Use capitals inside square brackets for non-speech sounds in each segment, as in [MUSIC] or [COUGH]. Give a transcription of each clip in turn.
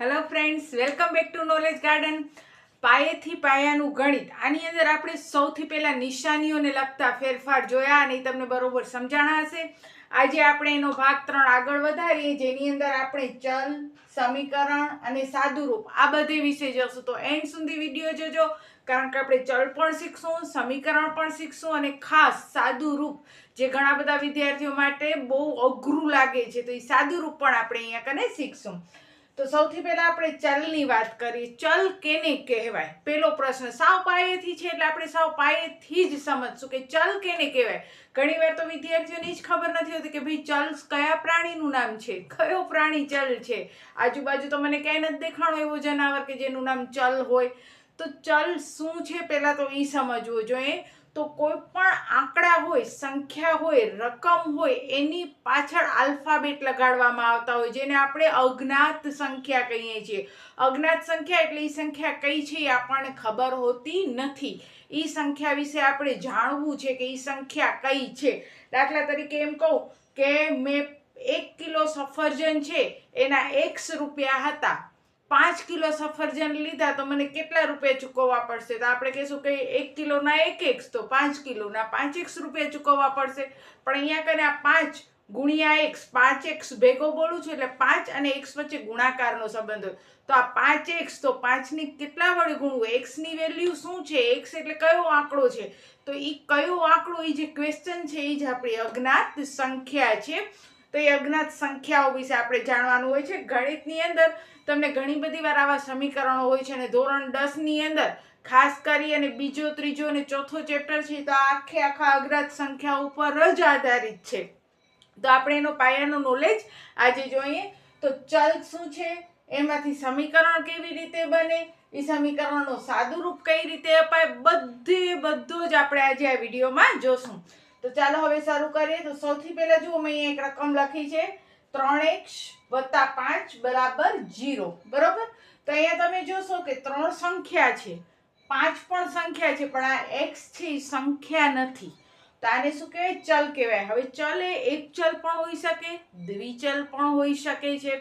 Hello friends welcome back to knowledge garden પાયેથી પાયાનું ગણિત. આની અંદર આપણે સૌથી પહેલાં નિશાનીઓને લગતા ફેરફાર જોયા અને તમને બરોબર સમજાણા હશે. આજે આપણે એનો ભાગ ત્રણ આગળ વધારીએ, જેની અંદર આપણે ચલ, સમીકરણ અને સાદુરૂપ આ બધે વિશે જોશું. તો એન્ડ સુધી વીડિયો જોજો, કારણ કે આપણે ચલ પણ શીખશું, સમીકરણ પણ શીખશું અને ખાસ સાદુરૂપ જે ઘણા બધા વિદ્યાર્થીઓ માટે બહુ અઘરું લાગે છે. તો એ સાદુરૂપ પણ આપણે અહીંયા કને શીખશું. તો સૌથી પહેલાં આપણે ચલની વાત કરીએ. ચલ કેને કહેવાય? પેલો પ્રશ્ન, સાવ પાયેથી છે એટલે આપણે સાવ પાયેથી જ સમજશું કે ચલ કેને કહેવાય? ઘણી વાર તો વિદ્યાર્થીઓને જ ખબર નથી હોતી કે ભાઈ ચલ કયા પ્રાણીનું નામ છે? કયો પ્રાણી ચલ છે? આજુબાજુ તો મને ક્યાંય નથી દેખાણો એવો જનાવર કે જેનું નામ ચલ હોય. તો ચલ શું છે? પહેલાં તો એ સમજવું જોઈએ. તો કોઈ પણ આંકડા હોય, સંખ્યા હોય, રકમ હોય, એની પાછળ આલ્ફાબેટ લગાડવામાં આવતા હોય, જેને આપણે અજ્ઞાત સંખ્યા કહીએ છીએ. અજ્ઞાત સંખ્યા એટલે એ સંખ્યા કઈ છે એ આપણને ખબર હોતી નથી. એ સંખ્યા વિશે આપણે જાણવું છે કે એ સંખ્યા કઈ છે. દાખલા તરીકે એમ કહું કે મેં એક કિલો સફરજન છે, એના એક્સ રૂપિયા હતા. પાંચ કિલો સફરજન લીધા તો મને કેટલા રૂપિયા ચૂકવવા પડશે? તો આપણે કહીશું કે એક કિલોના એક એક્સ, તો પાંચ કિલોના પાંચ એક્સ રૂપિયા ચૂકવવા પડશે. પણ અહીંયા કને આ પાંચ ગુણ્યા એક્સ, પાંચ એક્સ ભેગો બોલું છું એટલે પાંચ અને એક્સ વચ્ચે ગુણાકારનો સંબંધ હોય. તો આ પાંચ એક્સ, તો પાંચની કેટલા વડે ગુણવું? એક્સની વેલ્યુ શું છે? એક્સ એટલે કયો આંકડો છે? તો એ કયો આંકડો એ જે ક્વેશ્ચન છે એ જ આપણી અજ્ઞાત સંખ્યા છે. તો એ અજ્ઞાત સંખ્યાઓ વિશે આપણે જાણવાનું હોય છે. ગણિતની અંદર તમને ઘણી બધી વાર આવા સમીકરણો હોય છે અને ધોરણ દસની અંદર ખાસ કરી અને બીજો, ત્રીજો અને ચોથો ચેપ્ટર છે તો આખે આખા અજ્ઞાત સંખ્યા ઉપર જ આધારિત છે. તો આપણે એનો પાયાનો નોલેજ આજે જોઈએ. તો ચલ શું છે? એમાંથી સમીકરણ કેવી રીતે બને? એ સમીકરણનો સાદુરૂપ કઈ રીતે અપાય? બધે બધું જ આપણે આજે આ વિડીયોમાં જોશું. તો ચાલો હવે શરૂ કરીએ. તો સૌથી પહેલા જુઓ, મેં અહીંયા એક રકમ લખી છે. ત્રણ એક્સ વત્તા પાંચ બરાબર જીરો બરોબર? તો અહીંયા તમે જોશો કે ત્રણ સંખ્યા છે. પાંચ પણ સંખ્યા છે, પણ આ એક્સ છે સંખ્યા નથી. તો આને શું કહેવાય? ચલ કહેવાય. હવે ચલ એ એક ચલ પણ હોઈ શકે દ્વિચલ પણ હોઈ શકે છે.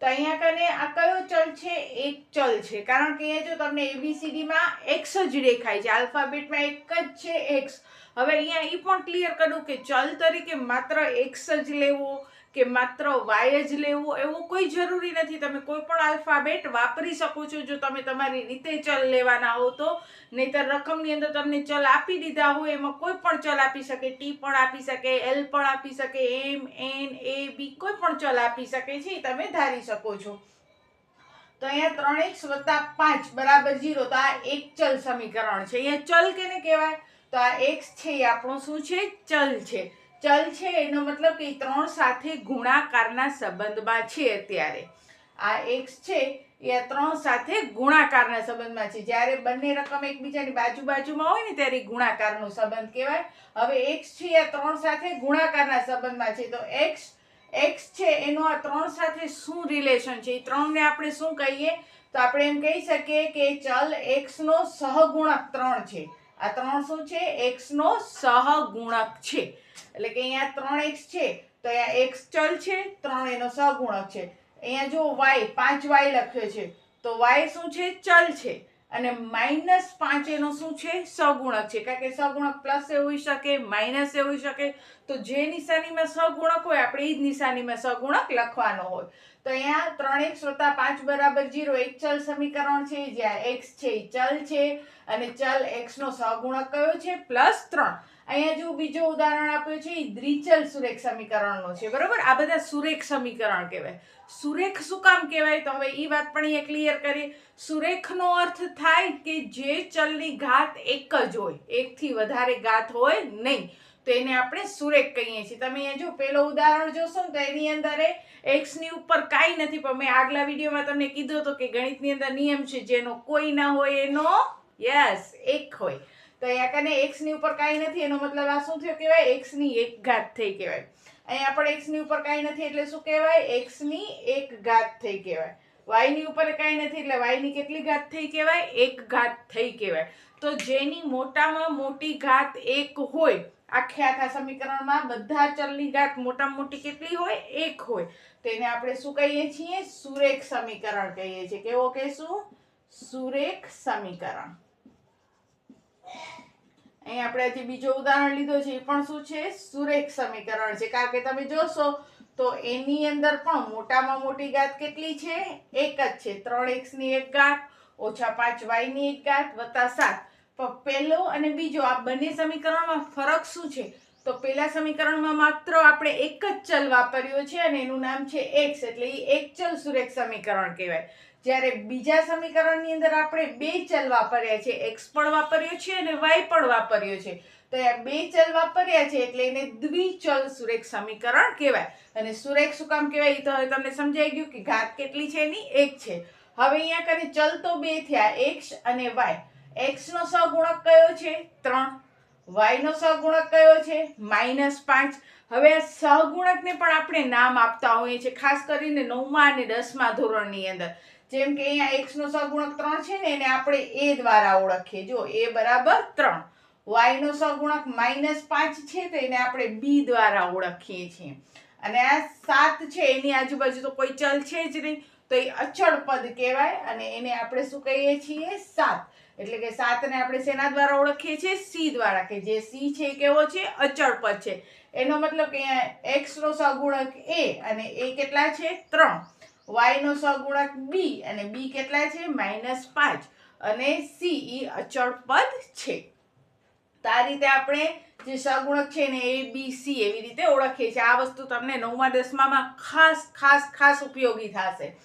તો અહીંયા કને આ કયો ચલ છે? એક ચલ છે. કારણ કે અહીંયા જો તમને એબીસીડીમાં એક્સ જ દેખાય છે. આલ્ફાબેટમાં એક જ છે એક્સ. હવે અહીંયા એ પણ ક્લિયર કરું કે ચલ તરીકે માત્ર એક્સ જ લેવો કે માત્ર વાય જ લેવો એવું કોઈ જરૂરી નથી. તમે કોઈ પણ આલ્ફાબેટ વાપરી શકો છો જો તમે તમારી રીતે ચલ લેવાના હો તો. નહીતર રકમની અંદર તમને ચલ આપી દીધા હોય એમાં કોઈ પણ ચલ આપી શકે. ટી પણ આપી શકે એલ પણ આપી શકે એમ એન એ બી કોઈ પણ ચલ આપી શકે છે તમે ધારી શકો છો. તો અહીંયા ત્રણ એક્સ વત્તા પાંચ બરાબર જીરો તો આ એક ચલ સમીકરણ છે. અહીંયા ચલ કેને કહેવાય? તો આ એક્સ છે, એ આપણું શું છે? ચલ છે. ચલ છે, એનો મતલબ કે ત્રણ સાથે ગુણાકારના સંબંધમાં છે અત્યારે. આ એક્સ છે, એ ત્રણ સાથે ગુણાકારના સંબંધમાં છે. જ્યારે બંને રકમ એકબીજાની બાજુ બાજુમાં હોય ને, ત્યારે ગુણાકારનો સંબંધ કહેવાય. હવે એક્સ છે, એ ત્રણ સાથે ગુણાકારના સંબંધમાં છે. તો એક્સ એક્સ છે, એનો આ ત્રણ સાથે શું રિલેશન છે? એ ત્રણને આપણે શું કહીએ? તો આપણે એમ કહી શકીએ કે ચલ એક્સનો સહગુણક ત્રણ છે. આ ત્રણ શું છે? એક્સનો સહગુણક છે. એટલે કે અહીંયા ત્રણ એક્સ છે, તો અહીંયા એક્સ ચલ છે, ત્રણ એનો સહગુણક છે. અહીંયા જો વાય પાંચ વાય લખ્યો છે, તો વાય શું છે? ચલ છે. અને માઇનસ પાંચ એનો શું છે? સગુણક છે. કારણ કે સગુણક પ્લસ એ હોઈ શકે, માઇનસ એ હોઈ શકે. તો જે નિશાનીમાં સગુણક હોય, આપણે એ જ નિશાનીમાં સગુણક લખવાનો હોય. તો અહીંયા ત્રણ એક્સ વત્તા પાંચ બરાબર જીરો. એક ચલ સમીકરણ છે જ્યાં એક્સ છે એ ચલ છે, અને ચલ એક્સનો સહગુણક કયો છે? પ્લસ ત્રણ. અહીંયા જો બીજો ઉદાહરણ આપ્યું છે, એ દ્વિચલ સુરેખ સમીકરણનો છે. બરોબર? આ બધા સુરેખ સમીકરણ કહેવાય. સુરેખ શું કામ કહેવાય? તો હવે એ વાત પણ અહીંયા ક્લિયર કરીએ સુરેખનો અર્થ થાય કે જે ચલની ઘાત એક જ હોય. એકથી વધારે ઘાત હોય નહીં. તો એને આપણે સુરેખ કહીએ છીએ. તમે અહીંયા જો પેલો ઉદાહરણ જોશો ને તો એની અંદર એક્સની ઉપર કાંઈ નથી, પણ મેં આગલા વિડીયોમાં તમને કીધું હતું કે ગણિતની અંદર નિયમ છે, જેનો કોઈ ના હોય એનો યસ, એક હોય. તો અહીંયા કને એક્સની ઉપર કાંઈ નથી, એનો મતલબ આ શું થયો કહેવાય? એક્સની એક ઘાત થઈ કહેવાય. અહીંયા પણ એક્સની ઉપર કાંઈ નથી એટલે શું કહેવાય? એક્સની એક ઘાત થઈ કહેવાય. વાયની ઉપર કાંઈ નથી એટલે વાયની કેટલી ઘાત થઈ કહેવાય? એક ઘાત થઈ કહેવાય. તો જેની મોટામાં મોટી ઘાત એક હોય આખે આખા સમીકરણમાં બધા ચલની ઘાત મોટામાં મોટી કેટલી હોય? એક હોય. તેને આપણે શું કહીએ છીએ? સુરેખ સમીકરણ કહીએ છીએ. કેવો કહેશું? સુરેખ સમીકરણ. અહીં આપણે જે બીજો ઉદાહરણ લીધો છે, એ પણ શું છે? સુરેખ સમીકરણ છે. કારણ કે તમે જોશો તો એની અંદર પણ મોટામાં મોટી ગાત કેટલી છે? એક જ છે. ત્રણ એક્સની એક ગાત ઓછા પાંચ વાયની એક ગાત વત્તા સાત. પહેલો અને બીજો, આ બંને સમીકરણમાં ફરક શું છે? તો પહેલા સમીકરણમાં માત્ર આપણે એક જ ચલ વાપર્યો છે અને એનું નામ છે એક્સ એટલે એ એક ચલ સુરેખ સમીકરણ કહેવાય. જ્યારે બીજા સમીકરણની અંદર આપણે બે ચલ વાપર્યા છે એક્સ પણ વાપર્યો છે અને વાય પણ વાપર્યો છે. તો આ બે ચલ વાપર્યા છે એટલે એને દ્વિચલ સુરેખ સમીકરણ કહેવાય. અને સુરેખ શું કામ કહેવાય? એ તો હવે તમને સમજાઈ ગયું કે ઘાત કેટલી છે એની? એક છે. હવે અહીંયા કરે ચલ તો બે થયા એક્સ અને વાય એક્સ નો સહગુણક કયો છે? ત્રણ. વાયનો સહગુણક કયો છે? માઇનસ પાંચ. હવે આ સહગુણકને પણ આપણે નામ આપતા હોઈએ છીએ, ખાસ કરીને નવમા અને દસમા ધોરણની અંદર. જેમ કે અહીંયા એક્સનો સહગુણક ત્રણ છે ને, એને આપણે એ દ્વારા ઓળખીએ. જો, એ બરાબર ત્રણ. વાયનો સહગુણક માઇનસ પાંચ છે તો એને આપણે બી દ્વારા ઓળખીએ છીએ. અને આ સાત છે, એની આજુબાજુ તો કોઈ ચલ છે જ નહીં. તો એ અચળ પદ કહેવાય અને એને આપણે શું કહીએ છીએ? સાત. એટલે કે સાતને આપણે શેના દ્વારા ઓળખીએ છીએ? સી દ્વારા, કે જે સી છે એ કેવો છે? અચળ પદ છે. એનો મતલબ કે અહીંયા એક્સ નો એ અને એ કેટલા છે? ત્રણ. વાયનો સગુણક બી અને બી કેટલા છે? માઇનસ પાંચ. અને સી એ અચળ પદ છે. તો આ રીતે આપણે જે સગુણક છે ને એ, બી, સી એવી રીતે ઓળખીએ છીએ. આ વસ્તુ તમને નવમા, દસમામાં ખાસ ખાસ ખાસ ઉપયોગી થશે.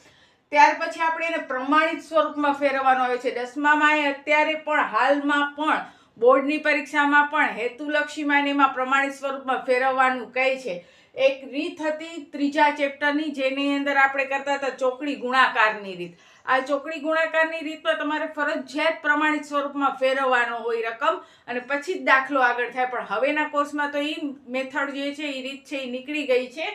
ત્યાર પછી આપણે એને પ્રમાણિત સ્વરૂપમાં ફેરવવાનો આવે છે. દસમામાં એ અત્યારે પણ હાલમાં પણ બોર્ડની પરીક્ષામાં પણ હેતુલક્ષીમાં એમાં પ્રમાણિત સ્વરૂપમાં ફેરવવાનું કહે છે. એક રીત હતી ત્રીજા ચેપ્ટરની જેની અંદર આપણે કરતા હતા ચોકડી ગુણાકારની રીત. આ ચોકડી ગુણાકારની રીતમાં તમારે ફરજિયાત પ્રમાણિત સ્વરૂપમાં ફેરવવાનો હોય રકમ અને પછી જ દાખલો આગળ થાય. પણ હવેના કોર્સમાં તો એ મેથડ જે છે એ રીત છે એ નીકળી ગઈ છે.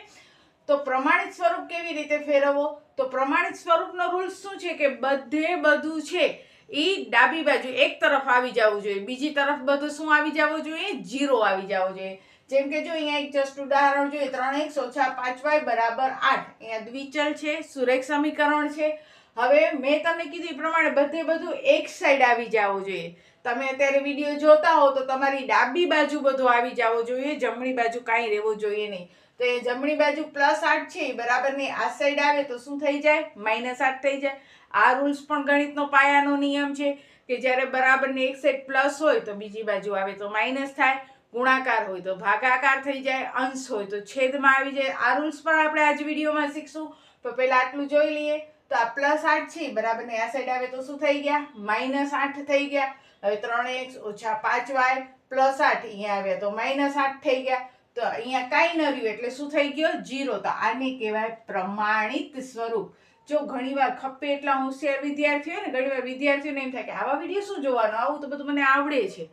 તો પ્રમાણિત સ્વરૂપ કેવી રીતે ફેરવવો? તો પ્રમાણિત સ્વરૂપનો રૂલ્સ શું છે કે બધે બધું છે એ ડાબી બાજુ એક તરફ આવી જવું જોઈએ. બીજી તરફ બધું શું આવી જવું જોઈએ? જીરો આવી જવું જોઈએ. જેમ કે જો અહીંયા એક જસ્ટ ઉદાહરણ જોઈએ, ત્રણ એક ઓછા પાંચ વાય બરાબર આઠ. અહીંયા દ્વિચલ છે, સુરેખ સમીકરણ છે. હવે મેં તમને કીધું એ પ્રમાણે બધે બધું એક સાઈડ આવી જવું જોઈએ. તમે અત્યારે વીડિયો જોતા હો તો તમારી ડાબી બાજુ બધું આવી જવું જોઈએ, જમણી બાજુ કાંઈ રહેવું જોઈએ નહીં. તો એ જમણી બાજુ પ્લસ આઠ છે, એ બરાબરની આ સાઈડ આવે તો શું થઈ જાય? માઇનસ આઠ થઈ જાય. આ રૂલ્સ પણ ગણિતનો પાયાનો નિયમ છે કે જ્યારે બરાબરની એક સાઈડ પ્લસ હોય તો બીજી બાજુ આવે તો માઇનસ થાય, ગુણાકાર હોય તો ભાગાકાર થઈ જાય, અંશ હોય તો છેદમાં આવી જાય. આ રૂલ્સ પણ આપણે આજ વિડીયોમાં શીખશું. તો પહેલાં આટલું જોઈ લઈએ. તો આ પ્લસ આઠ છે બરાબરની આ સાઈડ આવે તો શું થઈ ગયા? માઇનસ આઠ થઈ ગયા. હવે ત્રણ એક્સ ઓછા પાંચ વાય પ્લસ આઠ અહીંયા આવ્યા તો માઇનસ આઠ થઈ ગયા. તો, અહીંયા કાંઈ ન રહ્યું એટલે શું થઈ ગયો? જીરો તો. આને કહેવાય પ્રમાણિત સ્વરૂપ. જો ઘણીવાર ખપે એટલા હોશિયાર વિદ્યાર્થીઓ ને, ઘણીવાર વિદ્યાર્થીઓને એમ થાય કે આવા વીડિયો શું જોવાનો? આવું તો બધું મને આવડે છે.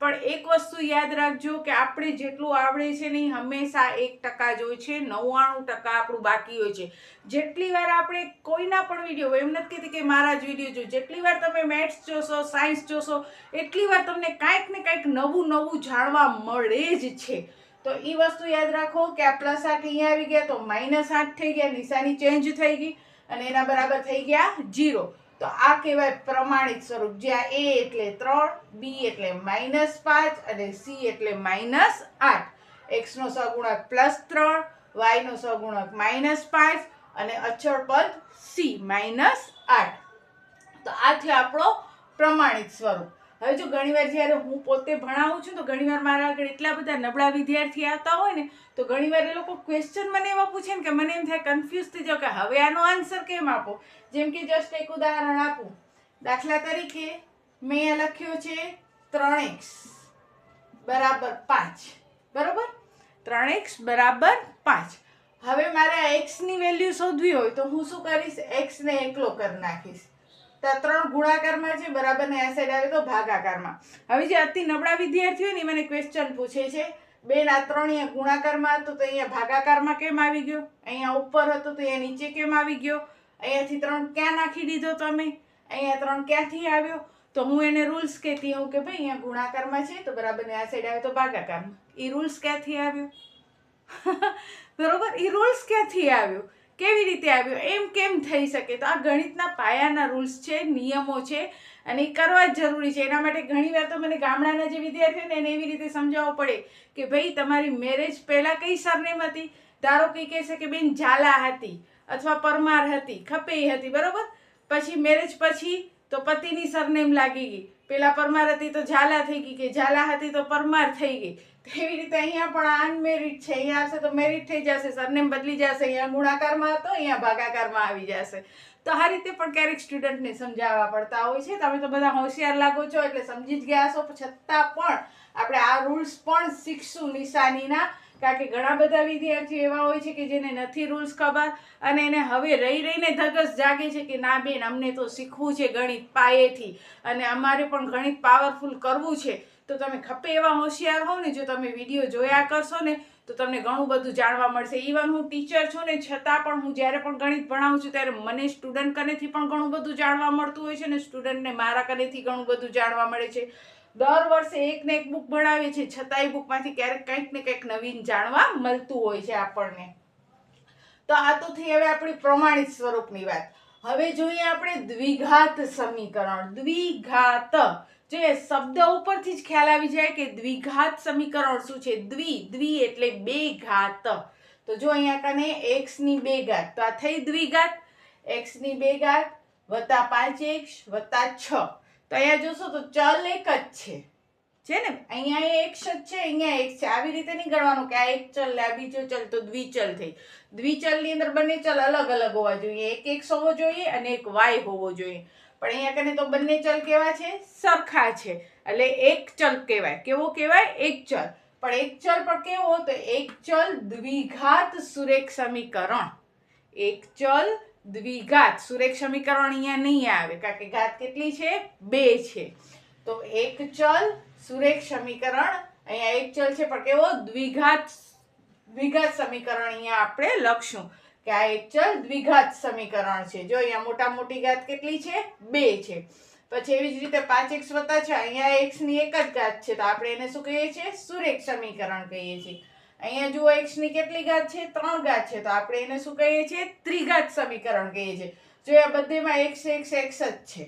પણ એક વસ્તુ યાદ રાખજો કે આપણે જેટલું આવડે છે ને હંમેશા એક ટકા જ હોય છે. નવ્વાણું ટકા આપણું બાકી હોય છે. જેટલી વાર આપણે કોઈના પણ વીડિયો એમ નથી કહેતી કે મારા જ વીડિયો જો જેટલી વાર તમે મેથ્સ જોશો, સાયન્સ જોશો, એટલી વાર તમને કાંઈક ને કાંઈક નવું નવું જાણવા મળે જ છે. તો એ વસ્તુ યાદ રાખો કે આ પ્લસ આઠ અહીંયા આવી ગયા તો માઇનસ આઠ થઈ ગયા, નિશાની ચેન્જ થઈ ગઈ અને એના બરાબર થઈ ગયા જીરો તો આ કહેવાય પ્રમાણિત સ્વરૂપ. જ્યાં એ એટલે ત્રણ બી એટલે માઇનસ પાંચ અને સી એટલે માઇનસ આઠ. એક્સનો સગુણક પ્લસ ત્રણ વાયનો સગુણક માઇનસ પાંચ અને અચળ પદ સી માઇનસ આઠ. તો આ છે આપણો પ્રમાણિત સ્વરૂપ. હવે જો ઘણીવાર જ્યારે હું પોતે ભણાવું છું, તો ઘણીવાર મારા આગળ એટલા બધા નબળા વિદ્યાર્થી આવતા હોય ને, તો ઘણીવાર એ લોકો ક્વેશ્ચન મને એવા પૂછે ને કે મને એમ થાય કન્ફ્યુઝ થઈ જાવ કે હવે આનો આન્સર કેમ આપો? જેમ કે જસ્ટ એક ઉદાહરણ આપું. દાખલા તરીકે મેં લખ્યો છે ત્રણ એક્સ બરાબર પાંચ. બરાબર? ત્રણ એક્સ બરાબર પાંચ. હવે મારે આ એક્સની વેલ્યુ શોધવી હોય તો હું શું કરીશ? એક્સને એકલો કરી નાખીશ. ત્રણ ગુણાકારમાં છે, બરાબર, ને આ સાઈડ આવે તો ભાગાકારમાં. હવે જે અતિ નબળા વિદ્યાર્થીઓ ને મને ક્વેશ્ચન પૂછે છે. બેન, આ ત્રણ અહીંયા ગુણાકારમાં હતું તો અહીંયા ભાગાકારમાં કેમ આવી ગયો? અહીંયા ઉપર હતો તો અહીંયા નીચે કેમ આવી ગયો? અહીંયાથી ત્રણ ક્યાં નાખી દીધો તમે? અહીંયા ત્રણ ક્યાંથી આવ્યો? તો હું એને રૂલ્સ કહેતી હોઉં કે ભાઈ, અહીંયા ગુણાકારમાં છે, તો બરાબર, ને આ સાઈડ આવે તો ભાગાકારમાં. એ રૂલ્સ ક્યાંથી આવ્યો? [LAUGHS] બરોબર એ રૂલ્સ ક્યાંથી આવ્યો? કેવી રીતે આવ્યો? એમ કેમ થઈ શકે? તો આ ગણિતના પાયાના રૂલ્સ છે, નિયમો છે અને એ કરવા જ જરૂરી છે. એના માટે ઘણીવાર તો મને ગામડાના જે વિદ્યાર્થીઓને એને એવી રીતે સમજાવવો પડે કે ભાઈ, તમારી મેરેજ પહેલાં કઈ સરનેમ હતી? ધારો કંઈ કહેશે કે બેન ઝાલા હતી અથવા પરમાર હતી ખપેઈ હતી, બરાબર? પછી મેરેજ પછી તો પતિની સરનેમ લાગી ગઈ. પેલા પરમાર હતી તો ઝાલા થઈ ગઈ કે ઝાલા હતી તો પરમાર થઈ ગઈ. તેવી રીતે અહીંયા પણ અનમેરિડ છે, અહીંયા આવશે તો મેરિડ થઈ જશે, સરનેમ બદલી જશે, અહીંયા ગુણાકારમાં હતો, અહીંયા ભાગાકારમાં આવી જશે. તો આ રીતે પણ ક્યારેક સ્ટુડન્ટને સમજાવવા પડતા હોય છે. તમે તો બધા હોશિયાર લાગો છો, એટલે સમજી જ ગયા છો છતાં પણ આપણે આ રૂલ્સ પણ શીખશું નિશાનીના. કારણ કે ઘણા બધા વિદ્યાર્થીઓ એવા હોય છે કે જેને નથી રૂલ્સ ખબર અને એને હવે રહી રહીને ધગસ જાગે છે કે ના બેન, અમને તો શીખવું છે ગણિત પાયેથી અને અમારે પણ ગણિત પાવરફુલ કરવું છે. તો તમે ખપે એવા હોશિયાર હો ને જો તમે વીડિયો જોયા કરશો ને, તો તમને ઘણું બધું જાણવા મળશે. ઇવન હું ટીચર છું ને, છતાં પણ હું જ્યારે પણ ગણિત ભણાવું છું, ત્યારે મને સ્ટુડન્ટ કનેથી પણ ઘણું બધું જાણવા મળતું હોય છે ને સ્ટુડન્ટને મારા કનેથી ઘણું બધું જાણવા મળે છે. દર વર્ષે એક ને એક બુક ભણાવીએ છીએ, છતાંય બુકમાંથી ક્યારેક કંઈક ને કંઈક નવીન જાણવા મળતું હોય છે આપણને. તો આ તો થઈ હવે આપણી પ્રમાણિત સ્વરૂપની વાત. હવે જોઈએ આપણે દ્વિઘાત સમીકરણ. દ્વિઘાત જે શબ્દ ઉપરથી જ ખ્યાલ આવી જાય કે દ્વિઘાત સમીકરણ શું છે? દ્વિ દ્વિ એટલે બે ઘાત. તો જો અહીંયા કને x ની બે ઘાત, તો આ થઈ દ્વિઘાત. x ની બે ઘાત વત્તા પાંચ એક્સ વત્તા છ. તો અહીંયા જોશો તો ચલ એક જ છે. છે ને? અહીંયા એ એક્સ જ છે, અહીંયા એક છે. આવી રીતે નહીં ગણવાનું કે આ એક ચલ લે આ બીજો ચલ, તો દ્વિચલ થઈ. દ્વિચલની અંદર બંને ચલ અલગ અલગ હોવા જોઈએ. એક એક્સ હોવો જોઈએ અને એક વાય હોવો જોઈએ. પણ અહીંયા કને તો બંને ચલ કેવા છે? સરખા છે. એટલે એક ચલ કહેવાય. કેવો કહેવાય? એક ચલ. પણ એક ચલ પણ કેવો તો એક ચલ દ્વિઘાત સુરેખ સમીકરણ. એક ચલ દ્વિઘાત સુરેખ સમીકરણ અહીંયા નહીં આવે. કારણ કે ઘાત કેટલી છે? બે છે. તો એક ચલ સુરેખ સમીકરણ અહીંયા એક ચલ છે. પણ કેવો? દ્વિઘાત દ્વિઘાત સમીકરણ અહીંયા આપણે લખશું. કે આ એક ચલ દ્વિઘાત સમીકરણ છે. જો અહીંયા મોટા મોટી ઘાત કેટલી છે? બે છે. પછી એવી જ રીતે પાંચ એક્સ વત્તા છે, અહીંયા એક્સની એક જ ઘાત છે. તો આપણે એને શું કહીએ છીએ? સુરેખ સમીકરણ કહીએ છીએ. અહીંયા જુઓ એક્સની કેટલી ઘાત છે? ત્રણ ઘાત છે. તો આપણે એને શું કહીએ છીએ? ત્રિઘાત સમીકરણ કહીએ છીએ. જો આ બધેમાં એક્સ એક્સ એક્સ જ છે.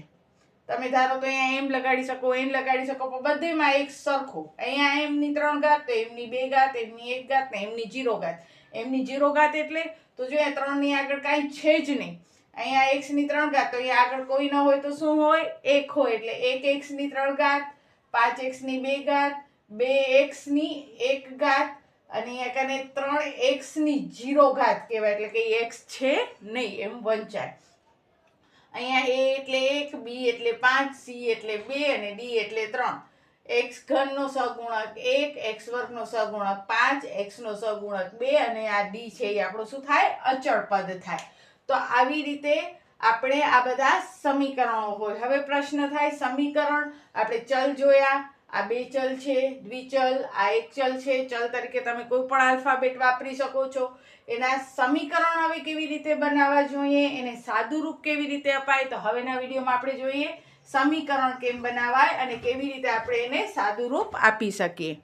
તમે ધારો તો અહીંયા એમ લગાડી શકો એમ લગાડી શકો, પણ બધેમાં એક સરખો. અહીંયા એમની ત્રણ ઘાત, તો એમની બે ઘાત એમની એક ઘાત, ને એમની જીરો ઘાત. એમની જીરો ઘાત એટલે તો જો અહીંયા ત્રણની આગળ કાંઈ છે જ નહીં. અહીંયા એક્સની ત્રણ ઘાત, તો અહીંયા આગળ કોઈ ન હોય તો શું હોય? એક હોય. એટલે એક એક્સની ત્રણ ઘાત, પાંચ એક્સની બે ઘાત, બે એક્સની એક ઘાત, અને અહીંયા કને ત્રણ એક્સની જીરો ઘાત કહેવાય. એટલે કે એક્સ છે નહીં, એમ વંચાય. અહીંયા એ એટલે એક બી એટલે પાંચ સી એટલે બે, અને ડી એટલે ત્રણ. એક્સ ઘનનો સગુણક, એક એક્સ વર્ગનો સગુણક, પાંચ એક્સનો સગુણક, બે અને આ ડી છે એ આપણું શું થાય? અચળ પદ થાય. તો આવી રીતે આપણે આ બધા સમીકરણો હોય. હવે પ્રશ્ન થાય સમીકરણ, આપણે ચલ જોયા. આ બે ચલ છે, દ્વિચલ, આ એક ચલ છે. ચલ તરીકે તમે કોઈ પણ આલ્ફાબેટ વાપરી શકો છો. એના સમીકરણ હવે કેવી રીતે બનાવવા જોઈએ? એને સાદું રૂપ કેવી રીતે અપાય? તો હવેના વિડીયોમાં આપણે જોઈએ સમીકરણ કેમ બનાવાય અને કેવી રીતે આપણે એને સાદું રૂપ આપી શકીએ.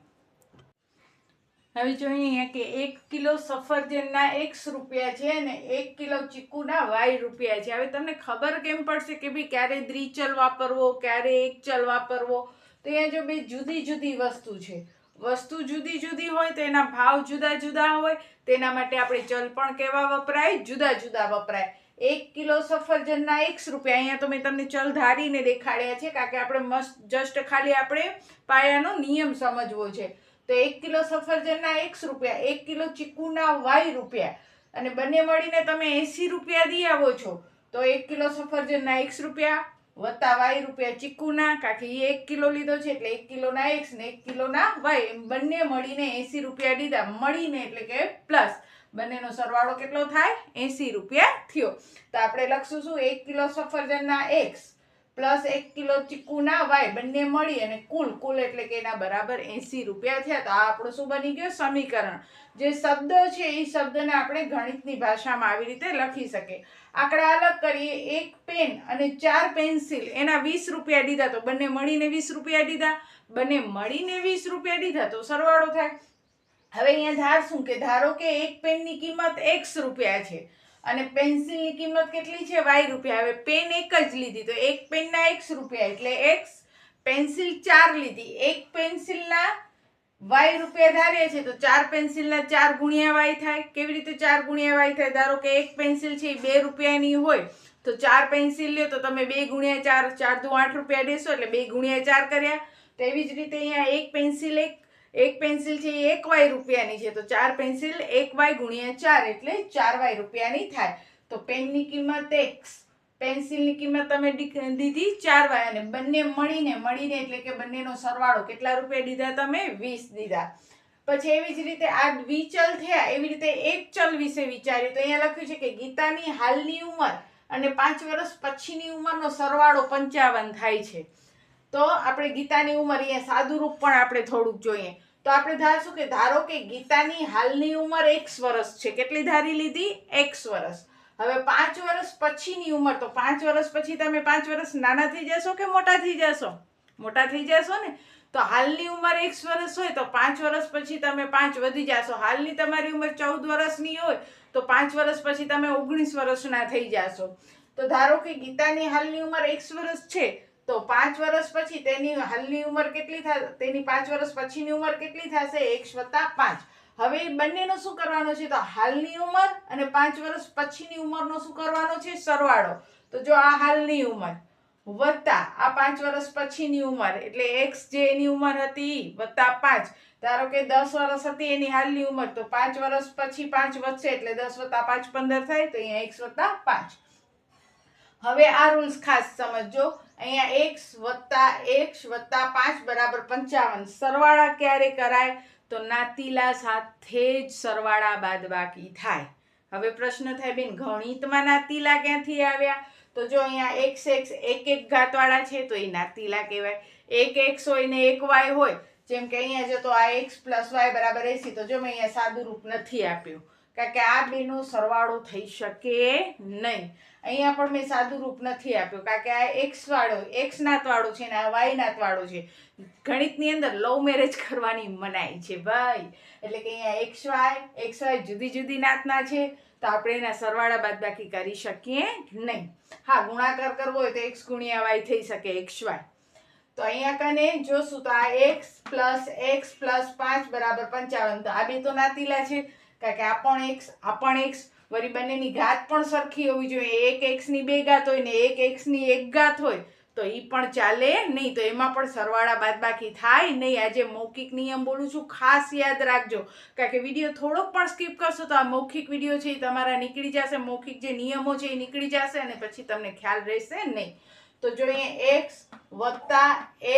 હવે જોઈએ કે એક કિલો સફરજનના એક્સ રૂપિયા છે અને એક કિલો ચીકુના વાય રૂપિયા છે. હવે તમને ખબર કેમ પડશે કે ભાઈ ક્યારે દ્વિચલ વાપરવો, ક્યારે એક ચલ વાપરવો? તો અહીંયા જો બે જુદી જુદી વસ્તુ છે. વસ્તુ જુદી જુદી હોય તો એના ભાવ જુદા જુદા હોય. તેના માટે આપણે ચલ પણ કેવા વપરાય? જુદા જુદા વપરાય. એક કિલો સફરજનના એકસ રૂપિયા. અહીંયા તો મેં તમને ચલ ધારીને દેખાડ્યા છે, કારણ કે આપણે મસ્ત જસ્ટ ખાલી આપણે પાયાનો નિયમ સમજવો છે. તો એક કિલો સફરજનના એકસો રૂપિયા, એક કિલો ચીકુના વાય રૂપિયા. અને બંને મળીને તમે એંસી રૂપિયા દી આવો છો. તો એક કિલો સફરજનના એક્સ રૂપિયા, વત્તા વાય રૂપિયા ચીકુના, કારણ કે એ એક કિલો લીધો છે, એટલે એક કિલોના એક્સ ને એક કિલોના વાય. બંને મળીને એંસી રૂપિયા દીધા. મળીને એટલે કે પ્લસ બંનેનો સરવાળો કેટલો થાય? એંસી રૂપિયા થયો. તો આપણે લખશું શું? એક કિલો સફરજનના એક્સ પ્લસ એક કિલો ચીકુના વાય બંને મળી અને કુલ કુલ એટલે કે એના બરાબર એંસી રૂપિયા થયા. તો આ આપણું શું બની ગયું? સમીકરણ. જે શબ્દ છે એ શબ્દને આપણે ગણિતની ભાષામાં આવી રીતે લખી શકીએ. આંકડા અલગ કરીએ. એક પેન અને ચાર પેન્સિલ. એના વીસ રૂપિયા દીધા તો બંને મળીને વીસ રૂપિયા દીધા. બંને મળીને વીસ રૂપિયા દીધા તો સરવાળો થાય. હવે અહીંયા ધારશું કે ધારો કે એક પેનની કિંમત એક્સ રૂપિયા છે અને પેન્સિલની કિંમત કેટલી છે વાય રૂપિયા. હવે પેન એક જ લીધી, તો એક પેનના એક્સ રૂપિયા એટલે એક્સ પેન્સિલ ચાર લીધી. એક પેન્સિલના વાય રૂપિયા ધારીએ છે તો ચાર પેન્સિલના ચાર ગુણ્યા વાય થાય. કેવી રીતે ચાર ગુણ્યા વાય થાય? ધારો કે એક પેન્સિલ છે એ બે રૂપિયાની હોય, તો ચાર પેન્સિલ લ્યો, તો તમે બે ગુણ્યા ચાર ચાર દુ આઠ રૂપિયા દેશો એટલે બે ગુણ્યા ચાર કર્યા. તો એવી જ રીતે અહીંયા એક પેન્સિલ એક એક પેન્સિલ છે એ એક વાય રૂપિયાની છે, તો ચાર પેન્સિલ એક વાય ગુણ્યા ચાર એટલે ચાર વાય રૂપિયાની થાય. તો પેનની કિંમત એક્સ પેન્સિલની કિંમત તમે દીધી ચાર વાય અને બંને મળીને મળીને એટલે કે બંનેનો સરવાળો કેટલા રૂપિયા દીધા તમે? વીસ દીધા. પછી એવી જ રીતે આ દ્વિચલ થયા, એવી રીતે એક ચલ વિશે વિચાર્યું. તો અહીંયા લખ્યું છે કે ગીતાની હાલની ઉંમર અને પાંચ વર્ષ પછીની ઉંમરનો સરવાળો પંચાવન થાય છે. તો આપણે ગીતાની ઉંમર અહીંયા સાદુરૂપ પણ આપણે થોડુંક જોઈએ. તો આપણે ધારશું કે ધારો કે ગીતાની હાલની ઉંમર એક્સ વર્ષ છે. કેટલી ધારી લીધી? એક્સ વર્ષ. હવે પાંચ વર્ષ પછીની ઉંમર, તો પાંચ વર્ષ પછી તમે પાંચ વર્ષ નાના થઈ જશો કે મોટા થઈ જશો? મોટા થઈ જશો ને? તો હાલની ઉંમર એક્સ વર્ષ હોય તો પાંચ વર્ષ પછી તમે પાંચ વધી જશો. હાલની તમારી ઉંમર ચૌદ વર્ષની હોય તો પાંચ વર્ષ પછી તમે ઓગણીસ વર્ષના થઈ જશો. તો ધારો કે ગીતાની હાલની ઉંમર એક્સ વર્ષ છે તો પાંચ વર્ષ પછી તેની હાલની ઉંમર કેટલી થાય તેની પાંચ વર્ષ પછીની ઉંમર કેટલી થશે? એક્સ વત્તા પાંચ. હવે બંનેનો શું કરવાનો છે? તો હાલની ઉંમર અને પાંચ વર્ષ પછીની ઉંમરનો શું કરવાનો છે? સરવાળો. તો જો આ હાલની ઉંમર વત્તા આ પાંચ વર્ષ પછીની ઉંમર, એટલે એક્સ જે એની ઉંમર હતી વત્તા પાંચ. ધારો કે દસ વર્ષ હતી એની હાલની ઉંમર, તો પાંચ વર્ષ પછી પાંચ વધશે, એટલે દસ વત્તા પાંચ પંદર થાય, તો અહીંયા એક્સ વત્તા પાંચ. હવે આ રૂલ્સ ખાસ સમજજો. અહીંયા એક્સ વત્તા એક્સ વત્તા પાંચ બરાબર પંચાવન. સરવાળા ક્યારે કરાય? તો નાતીલા સાથે જ સરવાળા બાદ બાકી થાય. હવે પ્રશ્ન થાય બેન, ગણિતમાં નાતીલા ક્યાંથી આવ્યા? તો જો અહીંયા એક્સ એક્સ એક એક ઘાતવાળા છે, તો એ નાતીલા કહેવાય. એક એક્સ હોય ને એક વાય હોય, જેમ કે અહીંયા જો તો આ એક્સ પ્લસ વાય બરાબર એસી, તો જો મેં અહીંયા સાદું રૂપ નથી આપ્યું. કારણ કે આ બેનો સરવાળો થઈ શકે નહીં. અહીંયા પણ મેં સાદું રૂપ નથી આપ્યું, કારણ કે આ એક્સ વાળો એક્સ નાતવાળો છે ને, આ વાય નાતવાળો છે. ગણિતની અંદર લવ મેરેજ કરવાની મનાઈ છે ભાઈ. એટલે કે અહીંયા એક્સ વાય એક્સ વાય જુદી જુદી નાતના છે, તો આપણે એના સરવાળા બાદબાકી કરી શકીએ નહીં. હા, ગુણાકાર કરવો હોય તો એક્સ ગુણ્યા વાય થઈ શકે એક્સ વાય તો અહીંયા કને જોશું તો આ એક્સ પ્લસ એક્સ પ્લસ પાંચ બરાબર પંચાવન. તો આ બે તો નાતીલા છે. કારણ કે આ પણ એક્સ આ પણ એક્સ વળી બંનેની ઘાત પણ સરખી હોવી જોઈએ. એક એક્સની બે ઘાત હોય ને એક એક્સની એક ઘાત હોય, તો એ પણ ચાલે નહીં. તો એમાં પણ સરવાળા બાદબાકી થાય નહીં. આજે મૌખિક નિયમ બોલું છું, ખાસ યાદ રાખજો. કારણ કે વીડિયો થોડોક પણ સ્કીપ કરશો તો આ મૌખિક વીડિયો છે એ તમારા નીકળી જશે. મૌખિક જે નિયમો છે એ નીકળી જશે અને પછી તમને ખ્યાલ રહેશે નહીં. તો જોઈએ એક્સ વત્તા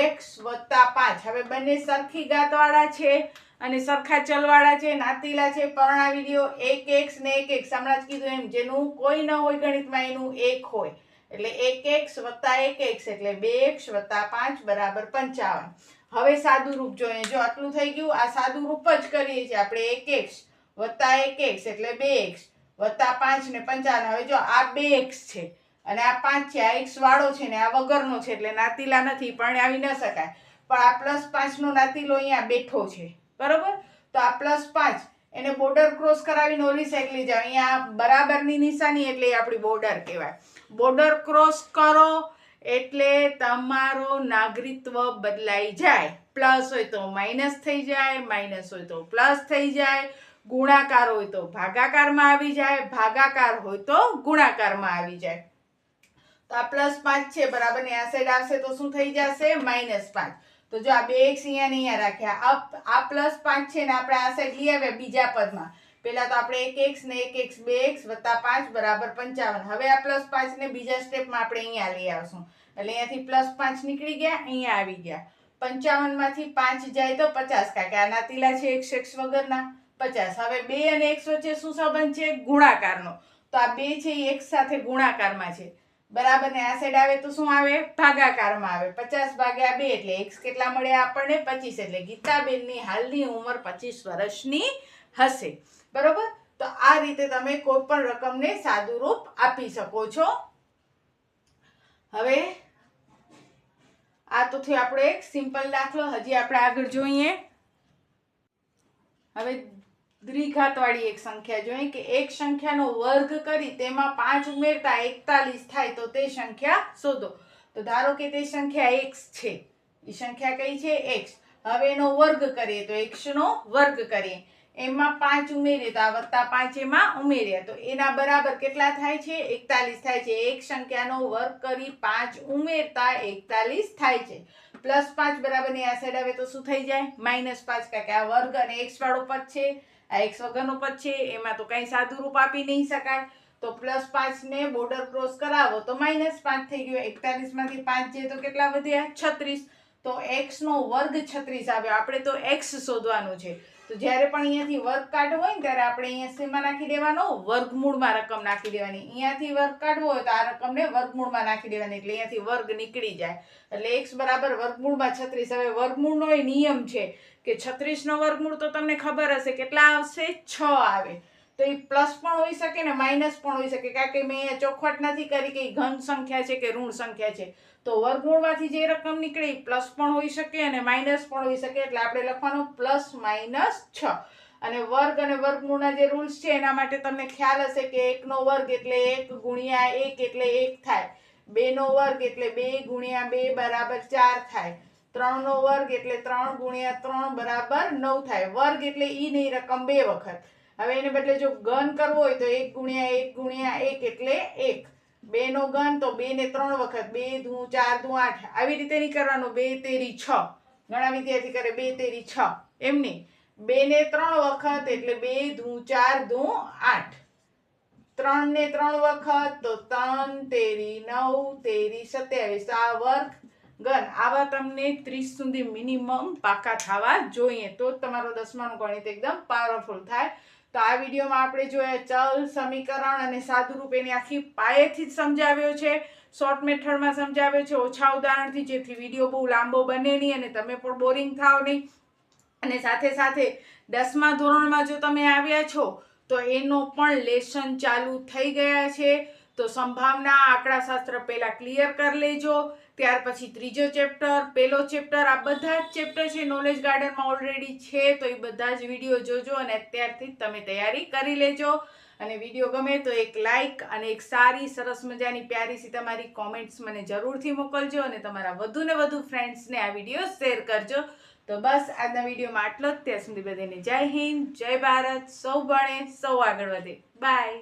એક્સ વત્તા પાંચ. હવે બંને સરખી ઘાતવાળા છે. અને સરખા ચલવાળા છે, નાતીલા છે, પરણાવી દો એક એક્સ ને એક એક્સ હમણાં જ કીધું એમ, જેનું કોઈ ન હોય ગણિતમાં એનું એક હોય. એટલે એક એક્સ વત્તા એક એક્સ એટલે બે એક્સ વત્તા પાંચ બરાબર પંચાવન. હવે સાદું રૂપ જોઈએ. જો આટલું થઈ ગયું, આ સાદું રૂપ જ કરીએ છીએ આપણે એક એક્સ વત્તા એક એક્સ એટલે બે એક્સ વત્તા પાંચ ને પંચાવન. હવે જો આ બે એક્સ છે અને આ પાંચ છે, આ એક્સ વાળો છે ને આ વગરનો છે એટલે નાતીલા નથી પણ આવી ન શકાય. પણ આ પ્લસ પાંચનો નાતીલો અહીંયા બેઠો છે. બરોબર? તો આ પ્લસ પાંચ. એને બોર્ડર ક્રોસ કરાવીને ઓલી સાઈડ લઈ જાવ અહીંયા બરાબરની નિશાની એટલે આપણી બોર્ડર કહેવાય. બોર્ડર ક્રોસ કરો એટલે તમારો નાગરિકત્વ બદલાઈ જાય. પ્લસ હોય તો માઇનસ થઈ જાય માઇનસ હોય તો પ્લસ થઈ જાય. ગુણાકાર હોય તો ભાગાકારમાં આવી જાય, ભાગાકાર હોય તો ગુણાકારમાં આવી જાય. તો આ પ્લસ પાંચ છે બરાબર ને આ સાઈડ આવશે તો શું થઈ જશે? માઇનસ પાંચ. તો જો આ બે એક્સ અહીંયા અહીંયા રાખ્યા. આ આ પ્લસ પાંચ છે ને આપણે આ સાઈડ લઈ આવ્યા બીજા પદમાં. પહેલાં તો આપણે એક એક્સ ને એક એક્સ બે એક્સ વત્તા પાંચ બરાબર પંચાવન. હવે આ પ્લસ પાંચ ને બીજા સ્ટેપમાં આપણે અહીંયા લઈ આવશું. એટલે અહીંયાથી પ્લસ પાંચ નીકળી ગયા, અહીંયા આવી ગયા. પંચાવનમાંથી પાંચ જાય તો પચાસ, કારણ કે આ નાતીલા છે એક્સ એક્સ વગરના પચાસ. હવે બે અને એક્સ વચ્ચે શું સંબંધ છે? ગુણાકારનો. તો આ બે છે એ એક સાથે ગુણાકારમાં છે. બરાબર ને આ સાઈડ આવે તો શું આવે? ભાગાકારમાં આવે. પચાસ ભાગ્યા બે એટલે એક્સ કેટલા મળે આપણને? પચીસ એટલે ગીતાબેનની હાલની ઉંમર પચીસ વર્ષની હશે. બરોબર? તો આ રીતે તમે કોઈ પણ રકમને સાદુરૂપ આપી શકો છો. હવે આ તો થયો આપણો એક સિમ્પલ દાખલો. હજી આપણે આગળ જોઈએ. હવે દ્વિઘાતવાળી એક સંખ્યા જોઈએ કે એક સંખ્યાનો વર્ગ કરી તેમાં પાંચ ઉમેરતા એકતાલીસ થાય તો તે સંખ્યા શોધો. તો ધારો કે તે સંખ્યા એક્સ છે. એ સંખ્યા કઈ છે? એક્સ હવે એનો વર્ગ કરીએ તો એક્સ નો વર્ગ કરીએ. એમાં પાંચ ઉમેરીએ તો આ વત્તા પાંચ એમાં ઉમેર્યા તો એના બરાબર કેટલા થાય છે? એકતાલીસ થાય છે. એક સંખ્યાનો વર્ગ કરી પાંચ ઉમેરતા એકતાલીસ થાય છે. પ્લસ પાંચ બરાબર આ સાઈડ આવે તો શું થઈ જાય? માઇનસ પાંચ. કારણ કે આ વર્ગ અને એક્સ વાળો પદ છે. આ એક્સ વગરનો પદ છે, એમાં તો કંઈ સાદું રૂપ આપી નહીં શકાય. તો પ્લસ પાંચને બોર્ડર ક્રોસ કરાવો તો માઇનસ પાંચ થઈ ગયો. એકતાલીસમાંથી પાંચ છે તો કેટલા વધ્યા છત્રીસ. તો એક્સનો વર્ગ છત્રીસ આવ્યો આપણે તો એક્સ શોધવાનું છે. તો જ્યારે પણ અહીંયાથી વર્ગ કાઢવો હોય ને, ત્યારે આપણે અહીંયા શેમાં નાખી દેવાનો. વર્ગમૂળમાં રકમ નાખી દેવાની. અહીંયાથી વર્ગ કાઢવો હોય તો આ રકમને વર્ગમૂળમાં નાખી દેવાની. એટલે અહીંયાથી વર્ગ નીકળી જાય. એટલે એક્સ બરાબર વર્ગમૂળમાં છત્રીસ હવે વર્ગમૂળનો એ નિયમ છે કે છત્રીસનો વર્ગમૂળ તો તમને ખબર હશે, કેટલા આવશે? છ આવે. તો એ પ્લસ પણ હોઈ શકે ને માઇનસ પણ હોઈ શકે. કારણ કે મેં ચોખવટ નથી કરી કે એ ઘન સંખ્યા છે કે ઋણ સંખ્યા છે. તો વર્ગમૂળમાંથી જે રકમ નીકળે, પ્લસ પણ હોઈ શકે અને માઇનસ પણ હોઈ શકે, એટલે આપણે લખવાનું પ્લસ માઇનસ છ. અને વર્ગ અને વર્ગમૂળના જે રૂલ્સ છે, એના માટે તમને ખ્યાલ હશે કે એકનો વર્ગ એટલે એક ગુણ્યા એક એટલે એક થાય. બેનો વર્ગ એટલે બે ગુણ્યા બે બરાબર ચાર થાય. ત્રણનો વર્ગ એટલે ત્રણ ગુણ્યા ત્રણ બરાબર નવ થાય. વર્ગ એટલે ઈ નહીં, રકમ બે વખત. હવે એને બદલે જો ઘન કરવો હોય તો એક ગુણ્યા એક ગુણ્યા એક એટલે એક. બે નો ઘન તો બે ને ત્રણ વખત, બે, દુ, ચાર, દુ, આઠ. આવી રીતે નહીં કરવાનું, બે, તેરી, છ. ઘણા વિદ્યાર્થી કરે બે, તેરી, છ. એમ નહીં. બે ને ત્રણ વખત એટલે બે, દુ, ચાર, દુ, આઠ. ત્રણ ને ત્રણ વખત તો ત્રણ, તેરી, નવ, તેરી, સત્યાવીસ. આ વર્ગ ઘન આવા તમને ત્રીસ સુધી મિનિમમ પાકા થવા જોઈએ. તો તમારો દસમાનું ગણિત એકદમ પાવરફુલ થાય. તો આ વિડીયોમાં આપણે જોયા ચલ, સમીકરણ અને સાદુરૂપ એની આખી પાયેથી જ સમજાવ્યો છે. શોર્ટ મેથડમાં સમજાવ્યો છે, ઓછા ઉદાહરણથી, જેથી વીડિયો બહુ લાંબો બને નહીં અને તમે પણ બોરિંગ થાવ નહીં. અને સાથે સાથે દસમા ધોરણમાં જો તમે આવ્યા છો, તો એનો પણ લેસન ચાલુ થઈ ગયા છે. તો સંભાવના, આંકડાશાસ્ત્ર પહેલાં ક્લિયર કરી લેજો. ત્યાર પછી ત્રીજો ચેપ્ટર પહેલો ચેપ્ટર, આ બધા જ ચેપ્ટર છે નોલેજ ગાર્ડનમાં ઓલરેડી છે, તો એ બધા જ વીડિયો જોજો અને અત્યારથી તમે તૈયારી કરી લેજો. અને વીડિયો ગમે તો એક લાઇક અને એક સારી, સરસ મજાની, પ્યારીસી તમારી કોમેન્ટ્સ મને જરૂરથી મોકલજો અને તમારા વધુ ને વધુ ફ્રેન્ડ્સને આ વીડિયો શેર કરજો. તો બસ, આજના વિડીયોમાં આટલો જ. ત્યાં સુધી બધાને જય હિન્દ, જય ભારત, સૌ ભણે, સૌ આગળ વધે. બાય